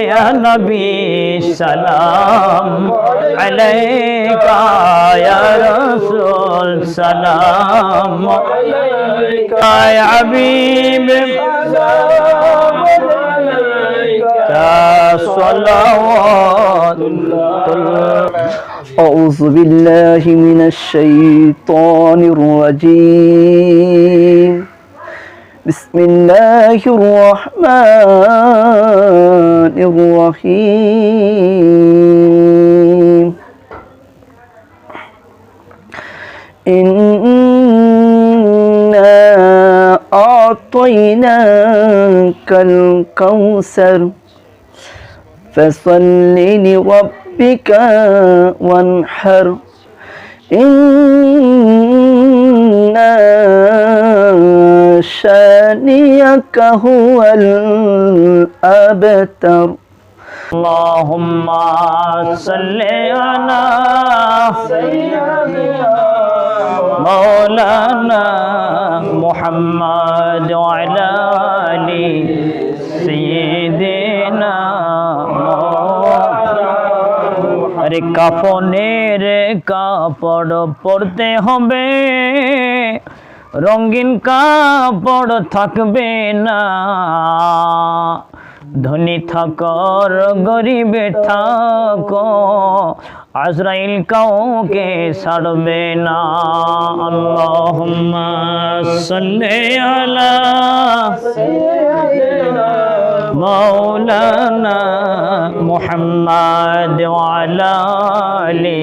يا نبي سلام عليك يا رسول سلام عليك يا حبيب صلوات أعوذ بالله من الشيطان الرجيم. بسم الله الرحمن الرحيم. إنا أعطيناك الكوثر. فصل لربك وانحر. إن شانيك هو الأبتر اللهم صل على مولانا محمد وعلى آل سيدنا আরে কাফনের কাপড় পরতে হবে রঙিন কাপড় থাকবে না। ধনী থাকর, গরিবে থাক, আজরাইল কাউকে ছাড়বে না। আল্লাহুম্মা সাল্লি আলা মাওলানা মুহাম্মদ ওয়া আলা আলি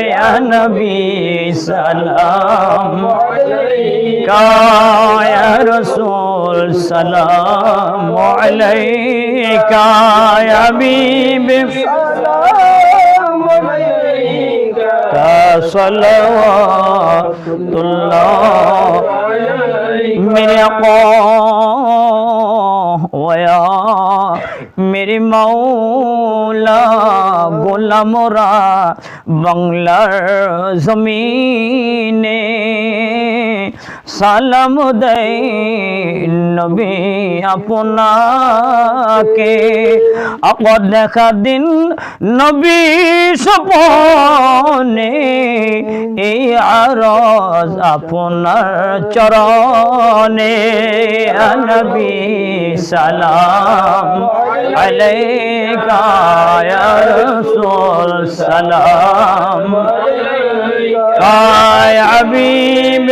يا نبي سلام عليك يا رسول سلام عليك يا حبيب سلام عليك صلوات الله من يقوم ويا মেরে মৌলা গোলামরা বাংলার জমিনে। সালাম দেয় নবী আপনাকে। আকর দেখা দিন নবী সপনে এই আরজ আপনার চরণে। নবী সালাম আলাইকা ইয়া রাসূল সালাম। ইয়া হাবিব।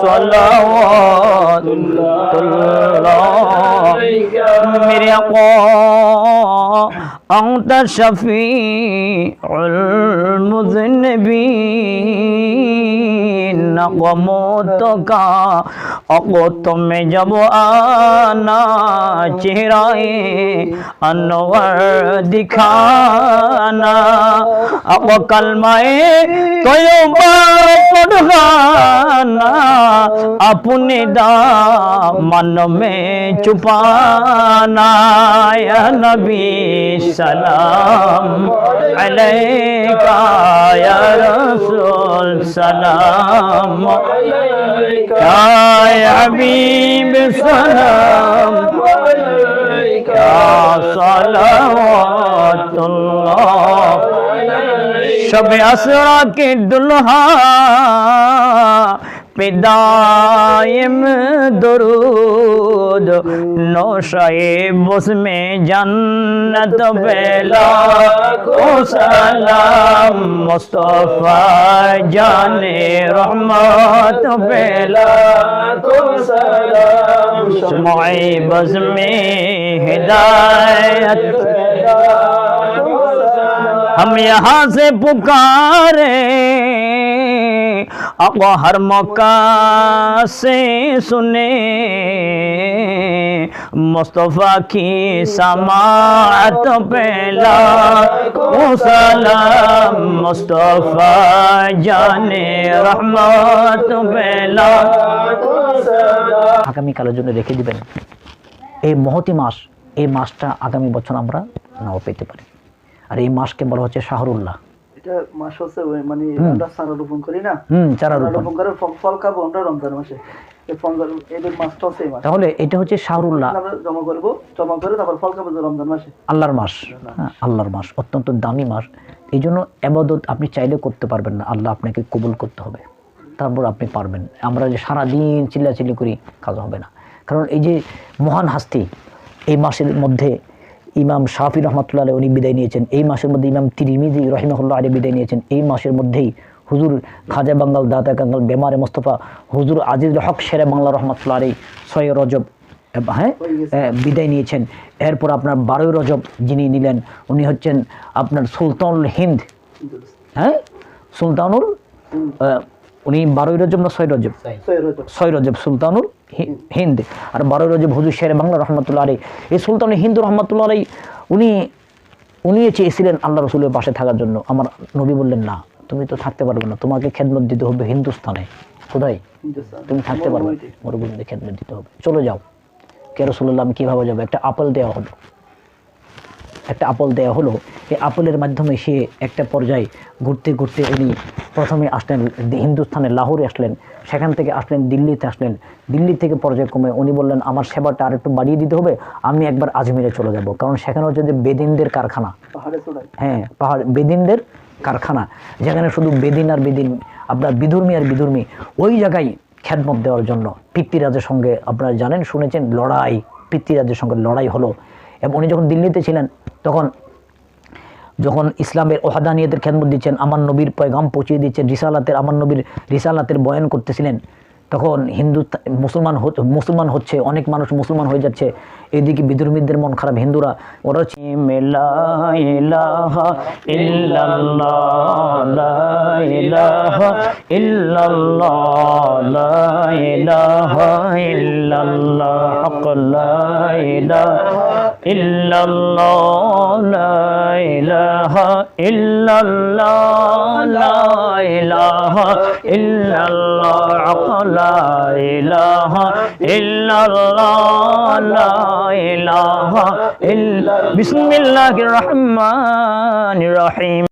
صلوات الله میرے اقو انت شفیع المذنبین قموت کا অকতম মে জব আনা চেহরায়ে অনওয়ার দিখানা। অব কলমায়ে তয়বা পড়ানা আপনি দা মন মে চুপানা, ইয়া নবী সালাম আলাইকা, ইয়া রাসূল সালাম আলাইকা। حبيب السلام عليك صلوات الله شب اسرا کی دلہا پہ دائم درود दरूद नौशाए बस में जन्नत बेला को सलाम मुस्तफ़ा जाने रहमत बेला को सलाम शमाए बस में हिदायत हम यहाँ से पुकारे अब हर मौका से सुने मुस्तफ़ा की समात पहला सलाम मुस्तफ़ा जाने रहमत पहला আগামীকালের জন্য রেখে দিবেন এই মহতি মাস এই মাসটা আগামী বছর আমরা নাও পেতে পারি আর এই মাসকে বলা হচ্ছে শাহরুল্লাহ এটা মাস হচ্ছে ওই মানে আমরা সারা রোপণ করি না? চারা রোপণ। রোপণ করে ফল- ফল খাব আমরা রমজান মাসে। এই ফল এদের মাসটা হচ্ছে এই মাস। তাহলে এটা হচ্ছে শাহরুল্লাহ জমা করব জমা করে তারপর ফল খাব রমজান মাসে। আল্লাহর মাস। আল্লাহর মাস অত্যন্ত দামি মাস। এই জন্য আবাদত আপনি চাইলে করতে পারবেন না। আল্লাহ আপনাকে কবুল করতে হবে। তারপর আপনি পারবেন। আমরা যে সারাদিন চিল্লাচিল্লি করি কাজ হবে না। কারণ এই যে মহান হাস্তি এই মাসের মধ্যে ইমাম শাফি রহমতুল্লাহ উনি বিদায় নিয়েছেন। এই মাসের মধ্যে ইমাম তিরিমিজি রহিমহুল্লাহ আলী বিদায় নিয়েছেন। এই মাসের মধ্যেই হুজুর খাজা বাঙ্গাল দাতা কাঙ্গাল, বেমারে মোস্তফা, হুজুর আজিজ হক, শেরে বাংলা রহমতুল্লাহ আলী ছয় রজব হ্যাঁ বিদায় নিয়েছেন। এরপর আপনার বারোই রজব যিনি নিলেন, উনি হচ্ছেন আপনার সুলতানুল হিন্দ হ্যাঁ সুলতানুল উনি বারোই রজব না ছয় রজব? ছয়। রজব। সুলতানুল হিন্দ। আর বারোই রজব হুজুর শের বাংলা রহমতুল্লাহ আলী এই সুলতানুল হিন্দু রহমতুল্লাহ আলী উনি উনি চেয়েছিলেন আল্লাহ রসুলের পাশে থাকার জন্য। আমার নবী বললেন না তুমি তো থাকতে পারবে না। তোমাকে খেদমত দিতে হবে হিন্দুস্তানে। কোথায় তুমি থাকতে পারবে মরুভূমিতে। মরুভূমিতে খেদমত দিতে হবে। চলে যাও। কে রসুল্লাহ আমি কীভাবে যাব? একটা আপেল দেওয়া হলো একটা আপল দেওয়া হলো। এই আপলের মাধ্যমে সে একটা পর্যায়ে ঘুরতে ঘুরতে উনি প্রথমে আসলেন হিন্দুস্থানে লাহোরে আসলেন সেখান থেকে আসলেন দিল্লিতে আসলেন। দিল্লি থেকে পর্যায়ক্রমে উনি বললেন আমার সেবাটা আর একটু বাড়িয়ে দিতে হবে আমি একবার আজমিরে চলে যাব। কারণ সেখানে হচ্ছে যে বেদিনদের কারখানা হ্যাঁ পাহাড় বেদিনদের কারখানা যেখানে শুধু বেদিন আর বেদিন আপনার বিধর্মী আর বিধর্মী ওই জায়গায় খ্যাতমত দেওয়ার জন্য পিতৃরাজের সঙ্গে আপনারা জানেন শুনেছেন লড়াই পিতৃরাজের সঙ্গে লড়াই হলো। এবং উনি যখন দিল্লিতে ছিলেন, তখন যখন ইসলামের ওহাদানিয়তের খেদমত দিচ্ছেন, আমার নবীর পয়গাম পৌঁছিয়ে দিচ্ছেন, রিসালাতের, আমার নবীর রিসালাতের বয়ান করতেছিলেন, তখন হিন্দু মুসলমান মুসলমান হচ্ছে, অনেক মানুষ মুসলমান হয়ে যাচ্ছে। এদিকে বিধর্মীদের মন খারাপ, হিন্দুরা, ওরা ইল্লাল্লাহ إلا الله لا إله إلا الله لا إله إلا الله لا إله إلا الله لا إله إلا بسم الله الرحمن الرحيم